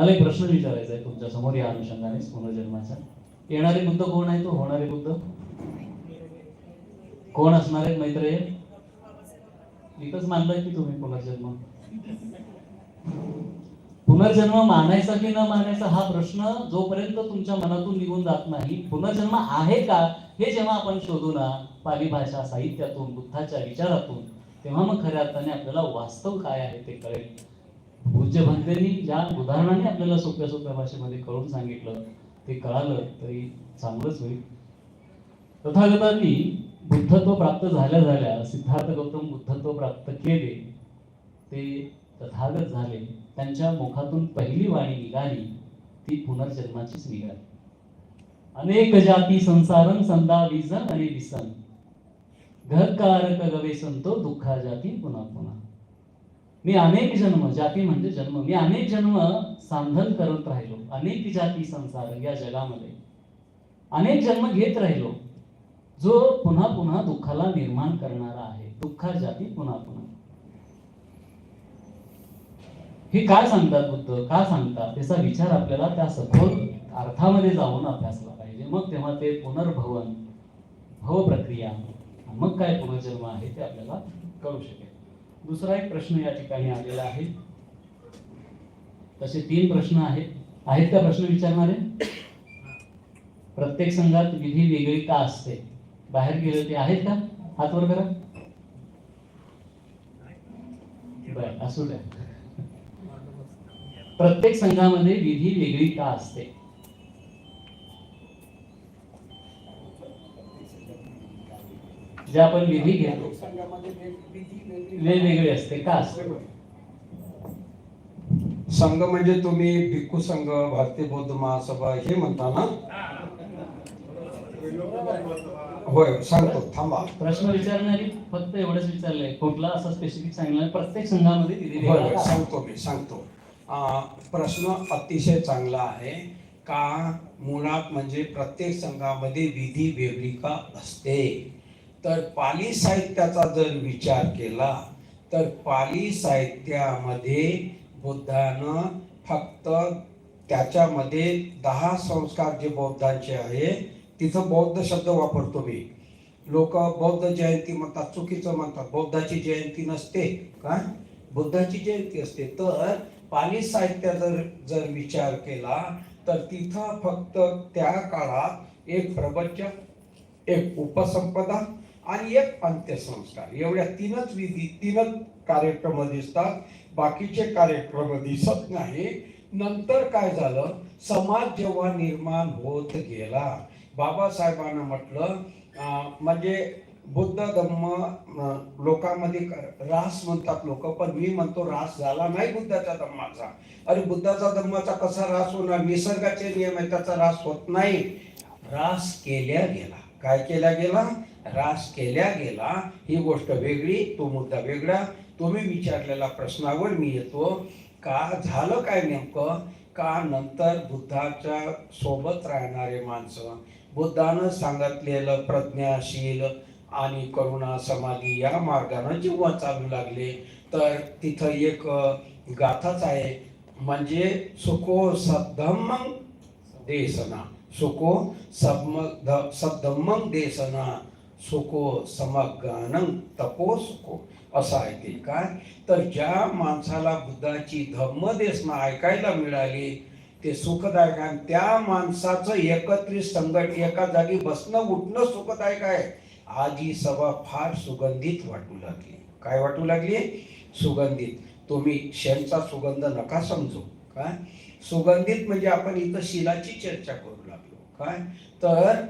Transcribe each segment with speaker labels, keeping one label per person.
Speaker 1: मला एक प्रश्न विचारायचा आहे तुमच्यासमोर या अनुषंगाने पुनर्जन्माचा. येणारे बुद्ध कोण आहे तो? होणारे बुद्ध? कोण असणार आहे? मैत्र एकच मानलंय की तुम्ही पुनर्जन्म? पुनर्जन्म मानायचा की न मानायचा हा प्रश्न जोपर्यंत तुमच्या मनातून निघून जात नाही पुनर्जन्म आहे का? हे जेव्हा आपण शोधू ना पाली भाषा साहित्यातून बुद्धाच्या विचारातून तेव्हा मग खऱ्या अर्थाने आपल्याला वास्तव काय आहे ते कळेल. पूज्य भंतेनी ज्या उदाहरणाने आपल्याला सोप्या सोप्या भाषेमध्ये कळून सांगितलं ते कळालं तरी चांगलंच होईल. तथागतांनी बुद्धत्व प्राप्त झाल्या झाल्या सिद्धार्थ गौतम बुद्धत्व प्राप्त केले. ते तथागत झाले. त्यांच्या मुखातून पहिली वाणी निघाली. ती पुनर्जन्माचीच निघाली. अनेक जाती संसारन संदा विजन आणि विसन. घरकारक गवे संतो दुःखा जाती पुन्हा पुन्हा. मी अनेक जन्म जाती म्हणजे जन्म. मी अनेक जन्म सांधन करत राहिलो. अनेक जाती संसार या जगामध्ये. अनेक जन्म घेत राहिलो. जो पुन्हा पुन्हा दुःखाला निर्माण करणारा आहे. दुःखा जाती पुन्हा पुन्हा. हे काय सांगतात बुद्ध? का सांगतात? त्याचा विचार आपल्याला त्या सखोल अर्थामध्ये जाऊन अभ्यासला पाहिजे. मग तेव्हा ते पुनर्भवन भव प्रक्रिया मग काय पुनर्जन्म आहे ते आपल्याला कळू शकेल. दुसरा एक प्रश्न या ठिकाणी आलेला आहे. तसे तीन प्रश्न आहेत आहेत का प्रश्न विचारणारे? प्रत्येक संघात विधी वेगळी का असते? बाहेर गेले ते आहेत का? हात वर करा. बर असू द्या. प्रत्येक संघामध्ये विधी वेगळी का असते? जे आपण विधी घेतो. वेगवेगळी असते का असते?
Speaker 2: संघ म्हणजे तुम्ही भिक्खू संघ भारतीय बौद्ध महासभा हे म्हणता ना? होय सांगतो थांबा.
Speaker 1: प्रश्न विचारणारी फक्त एवढंच विचारलंय. कुठला असं स्पेसिफिक सांगितलं नाही. प्रत्येक संघामध्ये
Speaker 2: होय होय? सांगतो मी सांगतो. प्रश्न अतिशय चांगला आहे. का मुळात म्हणजे प्रत्येक संघामध्ये विधी वेगळी का असते? तर पाली साहित्याचा जर विचार केला तर पाली साहित्यामध्ये बुद्धानं फक्त त्याच्यामध्ये दहा संस्कार जे बौद्धांचे आहे तिथं बौद्ध शब्द वापरतो मी. लोक बौद्ध जयंती म्हणतात चुकीचं म्हणतात. बौद्धाची जयंती नसते. का? बुद्धाची जयंती असते. तर पाली साहित्य जर जर विचार केला तर तिथं फक्त त्या काळात एक प्रवचन एक उपसंपदा आणि एक अंत्यसंस्कार. एवढ्या तीनच विधी तीनच कार्यक्रम दिसतात. बाकीचे कार्यक्रम दिसत नाही. नंतर काय झालं? समाज जेव्हा निर्माण होत गेला बाबासाहेबांना म्हटलं म्हणजे बुद्ध धम्म लोकांमध्ये रास म्हणतात लोक पण मी म्हणतो रास झाला नाही बुद्धाच्या धम्माचा. अरे बुद्धाचा धम्माचा कसा रास होणार? निसर्गाचे नियम आहे त्याचा रास होत नाही. रास केल्या गेला. काय केल्या गेला? रास केल्या गेला ही गोष्ट वेगळी तो मुद्दा वेगळा. तुम्ही विचारलेल्या प्रश्नावर मी येतो. का झालं काय नेमकं? का नंतर बुद्धाच्या सोबत राहणारे माणसं? बुद्धानं सांगितलेलं प्रज्ञाशील आणि करुणा समाधी या मार्गानं जेव्हा चालू लागले. तर तिथं एक गाथाच आहे. म्हणजे सुखो सद्धम्मं देसना. सुखो सद्म सद्धम्मंग देसना. सुखो समगानं तपो सुखो असं आहे ते काय? तर ज्या माणसाला बुद्धाची धम्मदेशना ऐकायला मिळाली ते सुखदायक आहे. आणि त्या माणसाचं एकत्रित संघट एका जागी बसणं उठणं सुखदायक आहे. आज ही सभा फार सुगंधित वाटू लागली. काय वाटू लागली? सुगंधित. तुम्ही शेणचा सुगंध नका समजू. काय? सुगंधित म्हणजे आपण इथं शिलाची चर्चा करू लागलो. काय? तर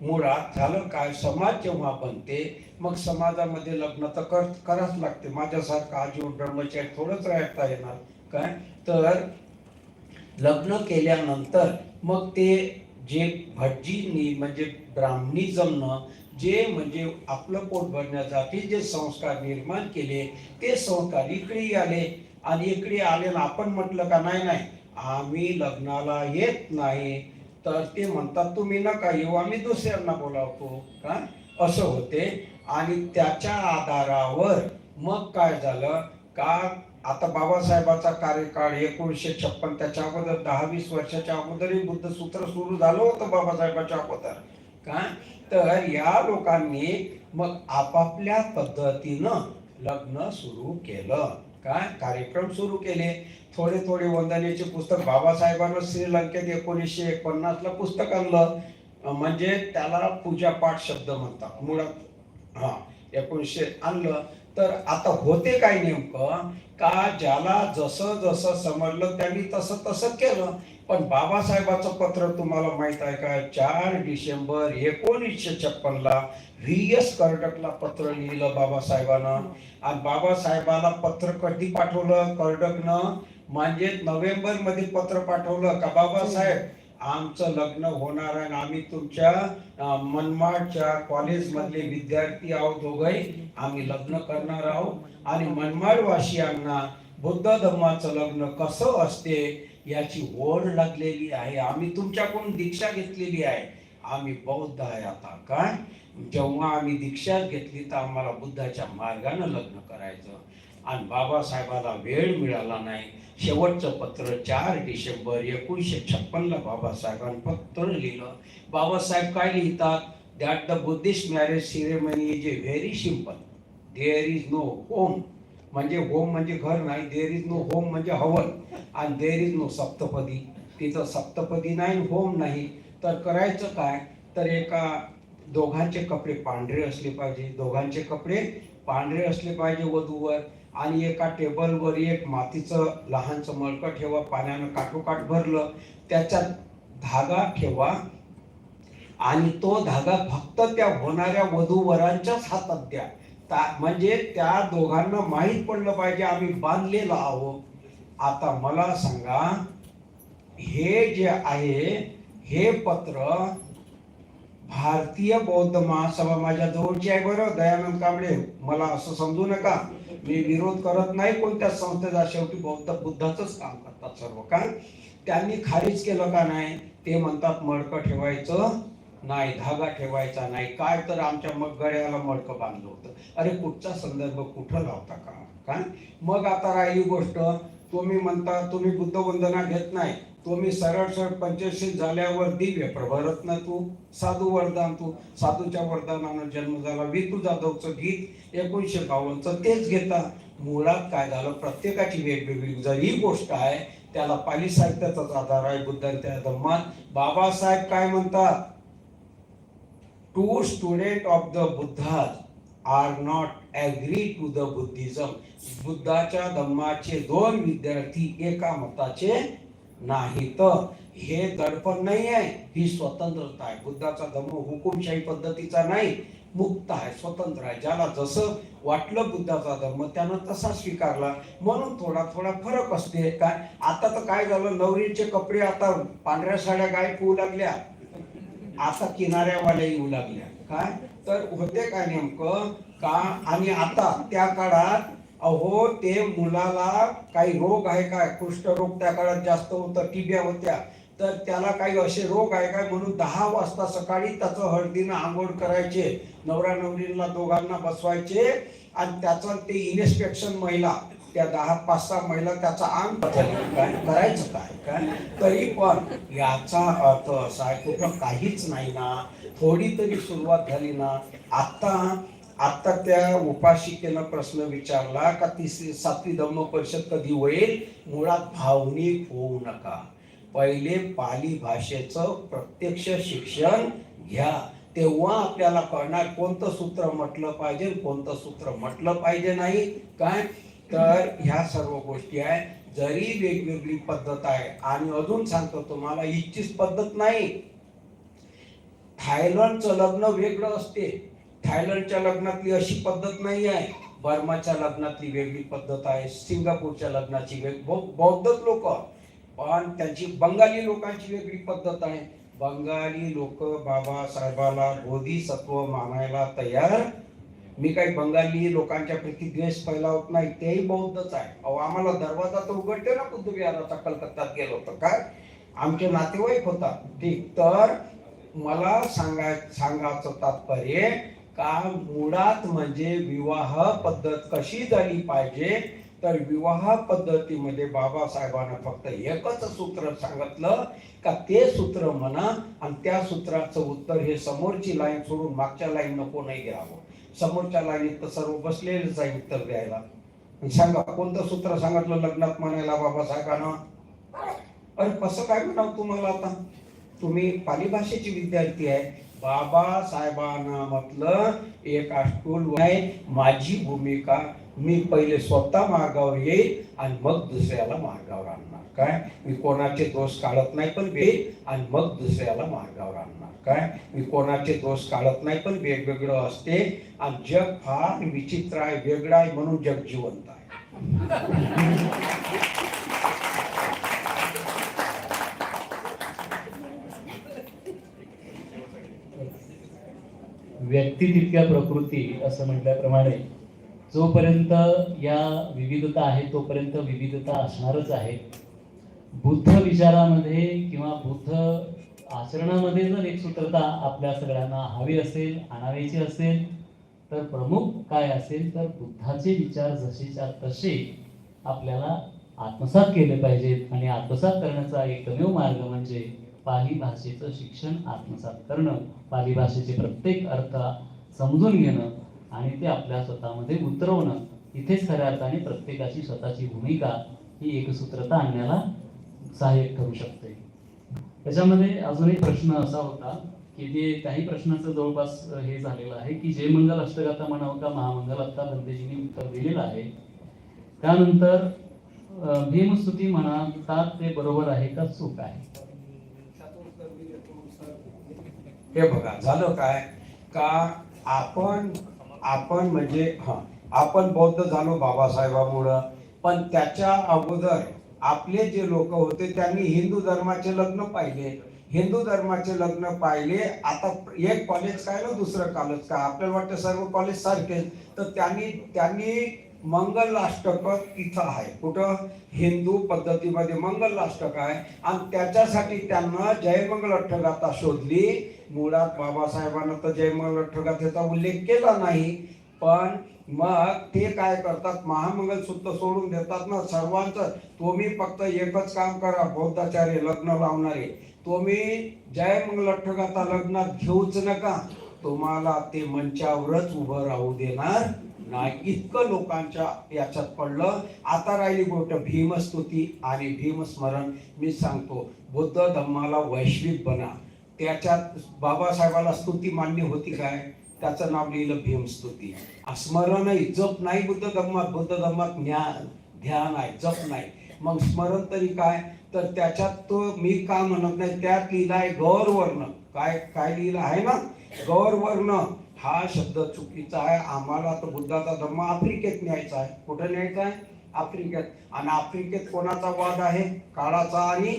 Speaker 2: मुळात झालं काय? समाज जेव्हा बनते मग समाजामध्ये लग्न तर कर करावंच लागते. माझ्यासारखा आजीवन ब्रह्मचारी थोडंच राहता येणार. काय? तर लग्न केल्यानंतर मग ते जे भटजींनी म्हणजे ब्राह्मणी जमणं जे म्हणजे आपलं पोट भरण्यासाठी जे संस्कार निर्माण केले ते संस्कार इकडे आले. आणि इकडे आले ना आपण म्हटलं का नाही नाही आम्ही लग्नाला येत नाही. तर ते म्हणतात तुम्ही नका येऊ आम्ही दुसऱ्यांना बोलावतो. का? असं होते. आणि त्याच्या आधारावर मग काय झालं का? आता बाबासाहेबाचा कार्यकाळ एकोणीसशे छप्पन त्याच्या अगोदर दहा वीस वर्षाच्या अगोदरही बुद्ध सूत्र सुरू झालं होतं बाबासाहेबाच्या अगोदर. का? तर या लोकांनी मग आपापल्या पद्धतीनं लग्न सुरू केलं. काय कार्यक्रम सुरू केले. थोडे थोडे वंदनेचे पुस्तक बाबासाहेबांना श्रीलंकेत एकोणीसशे एकोणपन्नासला पुस्तक आणलं. म्हणजे त्याला पूजापाठ शब्द म्हणतात. मुळात हा एकोणीसशे आणलं. तर आता होते काय नेमकं? का ज्याला जसं जसं समजलं त्यांनी तसं तसं केलं. पण बाबासाहेबाचं पत्र तुम्हाला माहीत आहे का? चार डिसेंबर एकोणीसशे छप्पनला व्ही एस कर्डकला पत्र लिहिलं बाबासाहेबानं. आणि बाबासाहेबाला पत्र कधी पाठवलं? कर्डकनं म्हणजे नोव्हेंबरमध्ये पत्र पाठवलं का बाबासाहेब? आमचं लग्न होणार आहे आणि आम्ही तुमच्या मनमाडच्या कॉलेज मधले विद्यार्थी आहोत दोघही. आम्ही लग्न करणार आहोत. आणि मनमाडवासियांना बुद्ध धर्माचं लग्न कसं असते? याची ओढ लागलेली आहे. आम्ही तुमच्याकडून दीक्षा घेतलेली आहे. आम्ही बौद्ध आहे आता. काय? जेव्हा आम्ही दीक्षा घेतली तर आम्हाला बुद्धाच्या मार्गानं लग्न करायचं. आणि बाबासाहेबाला वेळ मिळाला नाही. शेवटचं पत्र चार डिसेंबर एकोणीसशे छप्पनला बाबासाहेबांनी पत्र लिहिलं. बाबासाहेब काय लिहितात? That the Buddhist marriage ceremony is a very simple there is no home म्हणजे होम म्हणजे घर नाही देर इज नो होम म्हणजे हवन. आणि देर इज नो सप्तपदी. तिथं सप्तपदी नाही होम नाही. तर करायचं काय? तर एका दोघांचे कपडे पांढरे असले पाहिजे. दोघांचे कपडे पांढरे असले पाहिजे वधूवर. आणि एका टेबलवर एक मातीचं लहानचं मळकं ठेवा पाण्यानं काठोकाठ भरलं. त्याच्यात धागा ठेवा. आणि तो धागा फक्त त्या होणाऱ्या वधूवरांच्याच हातात द्या. म्हणजे त्या दोघांना माहीत पडलं पाहिजे आम्ही बांधलेलो आहोत. आता मला सांगा हे जे आहे हे पत्र भारतीय बौद्ध महासभा माझ्या जवळची आहे बरं दयानंद कांबळे. मला असं समजू नका. मी विरोध करत नाही कोणत्या संस्थेचा शेवटी बौद्ध बुद्धाचंच काम करतात सर्व. कारण त्यांनी खारीज केलं का नाही ते म्हणतात मडकं ठेवायचं. नाही धागा ठेवायचा नाही. काय तर आमच्या मग गड्याला मडकं बांधलं होतं. अरे कुठचा संदर्भ कुठं लावता का? काय? मग आता राहिली गोष्ट तुम्ही म्हणता तुम्ही बुद्ध वंदना घेत नाही. तुम्ही सरळ सरळ पंचशील झाल्यावर दिव्य प्रभरत्न तू साधू वरदान तू. साधूच्या वरदानानं जन्म झाला. वितू जाधवचं गीत एकोणीशे बावन्नचं तेच घेता. मुळात काय झालं? प्रत्येकाची वेगवेगळी जर ही गोष्ट आहे त्याला पाली साहित्याचाच आधार आहे बुद्धांच्या धम्मात. बाबासाहेब काय म्हणतात? Two student of the Buddha are not agree to the Buddhism बुद्धाच्या धम्माचे दोन विद्यार्थी एका मताचे नाही तर हे दडपण नाही आहे ही स्वतंत्रता आहे. बुद्धाचा धम्म हुकुमशाही पद्धतीचा नाही मुक्त आहे स्वतंत्र आहे. ज्याला जसं वाटलं बुद्धाचा धर्म त्यानं तसा स्वीकारला. म्हणून थोडा थोडा फरक असते काय? आता तर काय झालं? नवरीचे कपडे आता पांढऱ्या साड्या गायब होऊ लागल्या. आता किनाऱ्यावाल्या येऊ लागल्या. काय? तर होते काय नेमकं? का आणि आता त्या काळात अहो ते मुलाला काही रोग आहे काय? कुष्ठरोग त्या काळात जास्त होतं टिब्या होत्या. तर त्याला काही असे रोग आहे काय? म्हणून दहा वाजता सकाळी त्याचं हळदीनं आंघोळ करायचे. नवरा नवरीला दोघांना बसवायचे. आणि त्याचं ते इन्स्पेक्शन महिला त्या दहा पाच सहा महिला त्याचा अंग काय करायचं काय काय? तरी पण याचा अर्थ असा आहे कुठं काहीच नाही ना. थोडी तरी सुरुवात झाली ना. आता आता त्या उपाशिकेनं प्रश्न विचारला का तिसरी सातवी धम्म परिषद कधी होईल? मुळात भावनिक होऊ नका. पहिले पाली भाषेचं प्रत्यक्ष शिक्षण घ्या. तेव्हा आपल्याला कळणार कोणतं सूत्र म्हटलं पाहिजे कोणतं सूत्र म्हटलं पाहिजे नाही. काय? तर ह्या सर्व गोष्टी आहे. जरी वेगवेगळी पद्धत आहे. आणि अजून सांगतो तुम्हाला इच्छित पद्धत नाही. थायलंडचं लग्न वेगळं असते. थायलंडच्या लग्नातली अशी पद्धत नाही आहे. बर्माच्या लग्नातली वेगळी पद्धत आहे. सिंगापूरच्या लग्नाची वेग बौद्धच लोक. पण त्यांची बंगाली लोकांची वेगळी पद्धत आहे. बंगाली लोक बाबासाहेबाला बोधिसत्व मानायला तयार मी काही बंगाली लोकांच्या प्रति द्वेष फैलावत नाही तेही बौद्धच आहे. अहो आम्हाला दरवाजा तर उघडते ना बुद्ध विहाराचा कलकत्त्यात गेलो होतो. काय? आमचे नातेवाईक होता ठीक तर मला सांगाय सांगायचं तात्पर्य का मुळात म्हणजे विवाह पद्धत कशी झाली पाहिजे? तर विवाह पद्धतीमध्ये बाबासाहेबांना फक्त एकच सूत्र सांगितलं का ते सूत्र म्हणा आणि त्या सूत्राचं उत्तर हे समोरची लाईन सोडून मागच्या लाईन नको नाही घ्यावं. समोरच्या लाईनीत तर सर्व बसलेलेच आहे उत्तर द्यायला. सांगा कोणतं सूत्र सांगितलं लग्नात म्हणायला बाबासाहेबांना? अरे कसं काय म्हणावं तुम्हाला आता? तुम्ही पाली भाषेची विद्यार्थी आहे. बाबासाहेबांना म्हटलं एक स्टूल आहे माझी भूमिका मी पहिले स्वतः मार्गावर येईल आणि मग दुसऱ्याला मार्गावर आणणार. काय? मी कोणाचे दोष काढत नाही पण वेळ आणि मग दुसऱ्याला मार्गावर आणणार. काय? मी कोणाचे दोष काढत नाही पण वेगवेगळं असते आणि जग फार विचित्र आहे वेगळं आहे म्हणून जग जिवंत आहे.
Speaker 1: व्यक्ती तितक्या प्रकृती असं म्हटल्याप्रमाणे जोपर्यंत या विविधता आहे तोपर्यंत विविधता असणारच आहे. बुद्ध विचारामध्ये किंवा बुद्ध आचरणामध्ये जर एक सूत्रता आपल्या सगळ्यांना हवी असेल आणावायची असेल तर प्रमुख काय असेल तर बुद्धाचे विचार जसेच्या तसे आपल्याला आत्मसात केले पाहिजेत. आणि आत्मसात करण्याचा एकमेव मार्ग म्हणजे पाली भाषेचं शिक्षण आत्मसात करणं. पाली भाषेचे प्रत्येक अर्थ समजून घेणं आणि ते आपल्या स्वतःमध्ये उतरवणं. इथेच खऱ्या अर्थाने प्रत्येकाची स्वतःची भूमिका ही एकसूत्रता आणण्याला सहाय्यक ठरू शकते. त्याच्यामध्ये अजून एक प्रश्न असा होता की ते काही प्रश्नाचं जवळपास हे झालेलं आहे की जे मंगल अष्टगाथा म्हणावं का महामंगल? आत्ता बंदेजीने उत्तर दिलेलं आहे. त्यानंतर भीमस्तुती म्हणतात ते बरोबर आहे का चूक आहे?
Speaker 2: हे बघा झालं काय? का आपण आपण म्हणजे हा आपण बौद्ध झालो बाबासाहेबामुळं पण त्याच्या अगोदर आपले जे लोक होते त्यांनी हिंदू धर्माचे लग्न पाहिले. हिंदू धर्माचे लग्न पाहिले. आता एक कॉलेज काय ना दुसरं कॉलेज काय आपल्याला वाटतं सर्व कॉलेज सारखेच. तर त्यांनी त्यांनी मंगल अष्टक तिथं आहे. कुठं? हिंदू पद्धतीमध्ये मंगल अष्टक आहे. आणि त्याच्यासाठी त्यांना जयमंगल अठ्ठगाथा शोधली. मुळात बाबासाहेबांना तर जयमंगल अठ्ठगाथेचा उल्लेख केला नाही. पण मग ते काय करतात? महामंगल सूत्र सोडून देतात ना सर्वांचं. तुम्ही फक्त एकच काम करा बौद्धाचार्य लग्न लावणारे. तुम्ही जय अठ्ठगाथा लग्नात घेऊच नका. तुम्हाला ते मंचावरच उभं राहू देणार नाही. इतकं लोकांच्या याच्यात पडलं. आता राहिली गोष्ट भीमस्तुती आणि भीमस्मरण. मी सांगतो बुद्ध धम्माला वैश्विक बना. त्याच्यात बाबासाहेबाला स्तुती मान्य होती काय? त्याचं नाव लिहिलं भीमस्तुती स्मरण नाही जप नाही बुद्ध धम्मात बुद्ध धम्मात ज्ञान ध्यान आहे जप नाही. मग स्मरण तरी काय? तर त्याच्यात तो मी का म्हणत नाही त्यात लिहिलं आहे गौरवर्ण काय काय लिहिलं आहे ना? गौरवर्ण हा शब्द चुकीचा आहे. आम्हाला तर बुद्धाचा धर्म आफ्रिकेत न्यायचा आहे. कुठे न्यायचा आहे? आफ्रिकेत. आणि आफ्रिकेत कोणाचा वाद आहे? काळाचा आणि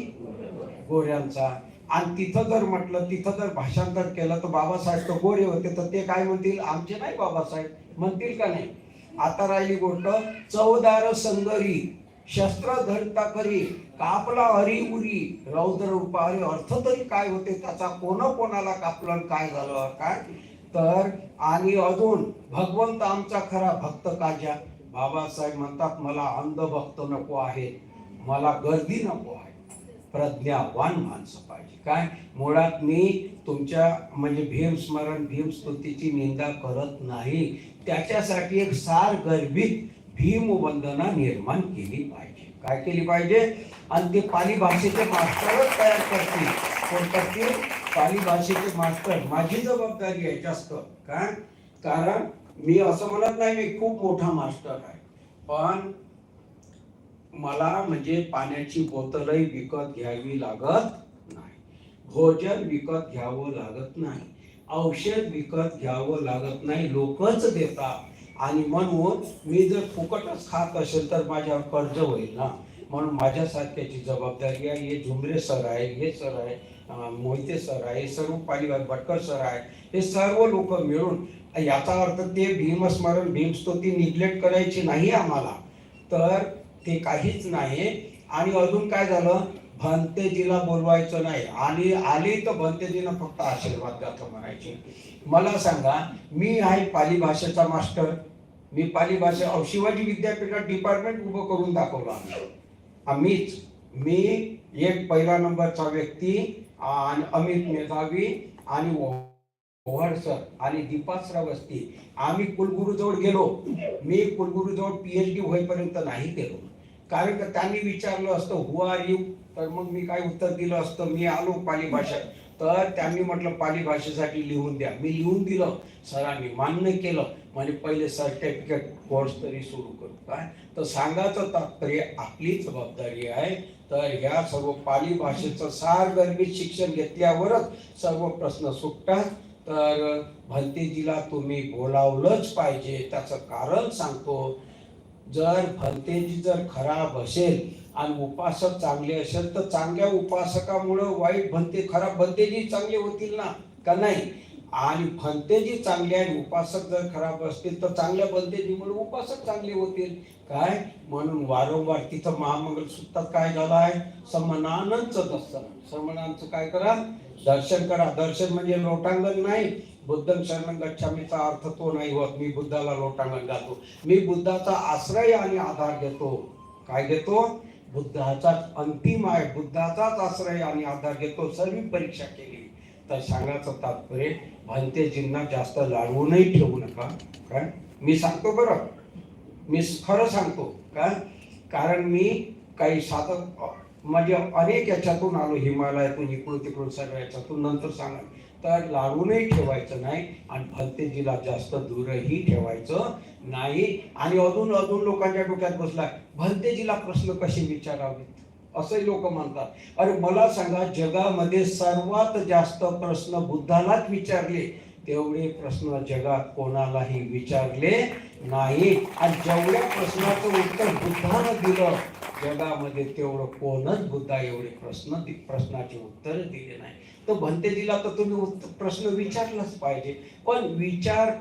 Speaker 2: गोऱ्यांचा. आणि तिथं जर म्हटलं तिथं जर भाषांतर केलं तर बाबासाहेब तर गोरे होते. तर ते काय म्हणतील? आमचे नाही बाबासाहेब. म्हणतील का नाही? आता राहिली गोष्ट चौदार संगरी शस्त्र धरता करी कापला हरी उरी. रौद्र रूपारी अर्थ तरी काय होते? त्याचा कोण कोणाला कापलं आणि काय झालं? काय तर आणि अजून भगवंत आमचा खरा भक्त काजा बाबासाहेब म्हणतात मला अंध भक्त नको आहे. मला गर्दी नको आहे. प्रज्ञावान माणसं पाहिजे. काय? मुळात मी तुमच्या म्हणजे भीम स्मरण भीम निंदा करत नाही. त्याच्यासाठी एक सार गर्भित भीम वंदना निर्माण केली पाहिजे. काय केली पाहिजे? आणि ते पाली भाषेचे मास्टरच तयार करतील. कोण करतील पाली भाषेचे मास्टर. माझी जबाबदारी आहे जास्त. काय? कारण मी असं म्हणत नाही मी खूप मोठा मास्टर आहे. पण मला म्हणजे पाण्याची बोतलही विकत घ्यावी लागत नाही. भोजन विकत घ्यावं लागत नाही. औषध विकत घ्यावं लागत नाही. लोकच देतात. आणि म्हणून मी जर फुकटच खात असेल तर माझ्यावर कर्ज होईल ना. म्हणून माझ्यासारख्याची जबाबदारी आहे. हे झुमरे सर आहे हे सर आहे मोहिते सर आहे हे सर्व पालिवार भटकर सर आहे. हे सर्व लोक मिळून याचा अर्थ ते भीमस्मरण भीमस्तुती निग्लेक्ट करायची नाही आम्हाला. तर ते काहीच नाही आणि अजून काय झालं? भंतेजीला बोलवायचं नाही. आणि आली तर भंतेजीनं फक्त आशीर्वाद द्यायचं म्हणायचे. मला सांगा मी आहे पाली भाषेचा मास्टर. मी पाली भाषा शिवाजी विद्यापीठात डिपार्टमेंट उभं करून दाखवलं आम्ही आम्हीच मी एक पहिला नंबरचा व्यक्ती आणि अमित मेधावी आणि ओव्हाड सर आणि दीपाश्रावस्ती आम्ही कुलगुरूजवळ गेलो. मी कुलगुरूजवळ पीएचडी होईपर्यंत नाही गेलो. कारण का त्यांनी विचारलं असतं हु आर यू तर मग मी काय उत्तर दिलं असतं मी आलो पाली भाषा. तर त्यांनी म्हटलं पाली भाषेसाठी लिहून द्या. मी लिहून दिलं सरांनी मान्य केलं. म्हणजे पहिले सर्टिफिकेट कोर्स तरी सुरू करू. काय? तर सांगायचं तात्पर्य आपली जबाबदारी आहे. तर ह्या सर्व पाली भाषेचं सार गर्भित शिक्षण घेतल्यावरच सर्व प्रश्न सुटतात. तर भलतेजीला तुम्ही बोलावलंच पाहिजे त्याचं कारण सांगतो. जर भलतेजी जर खराब असेल आणि उपासक चांगले असेल तर चांगल्या उपासकामुळं वाईट भंते खराब भंतेजी चांगले होतील ना? का नाही? आणि भंतेजी चांगले आणि उपासक जर खराब असतील तर चांगल्या भंतेजीमुळे उपासक चांगले होतील. काय? म्हणून वारंवार तिथं महामंगल सुद्धा काय झालं आहे? समनानंच दर्शन. समनांचं काय करा? दर्शन करा. दर्शन म्हणजे लोटांगण नाही बुद्धं शरण गच्छामीचा अर्थ तो नाही होत. मी बुद्धाला लोटांगण घालतो. मी बुद्धाचा आश्रय आणि आधार घेतो. काय घेतो? बुद्धाचाच अंतिम आहे. बुद्धाचाच आश्रय आणि आधार घेतो. सर्व परीक्षा केली. तर सांगायचं तात्पर्य भंतेजींना जास्त लाडवूनही ठेवू नका. काय मी सांगतो बरं. मी खरं सांगतो. काय कारण मी काही साधक म्हणजे अनेक याच्यातून आलो. हिमालयातून इकडून तिकडून सर्व याच्यातून. नंतर सांगा. तर लाडूनही ठेवायचं नाही आणि भलतेजीला जास्त दूरही ठेवायचं नाही. आणि अजून अजून लोकांच्या डोक्यात बसलाय भलतेजीला प्रश्न कसे विचारावेत? असंही लोक म्हणतात. अरे मला सांगा जगामध्ये सर्वात जास्त प्रश्न बुद्धालाच विचारले तेवढे प्रश्न जगात कोणालाही विचारले नाही आणि जेवढ्या प्रश्नाचं उत्तर बुद्धानं दिलं जगामध्ये तेवढं कोणच बुद्धा एवढे प्रश्न प्रश्नाचे उत्तर दिले नाही. तर भंतेजीला तर तुम्ही उत्तर प्रश्न विचारलाच पाहिजे. पण विचार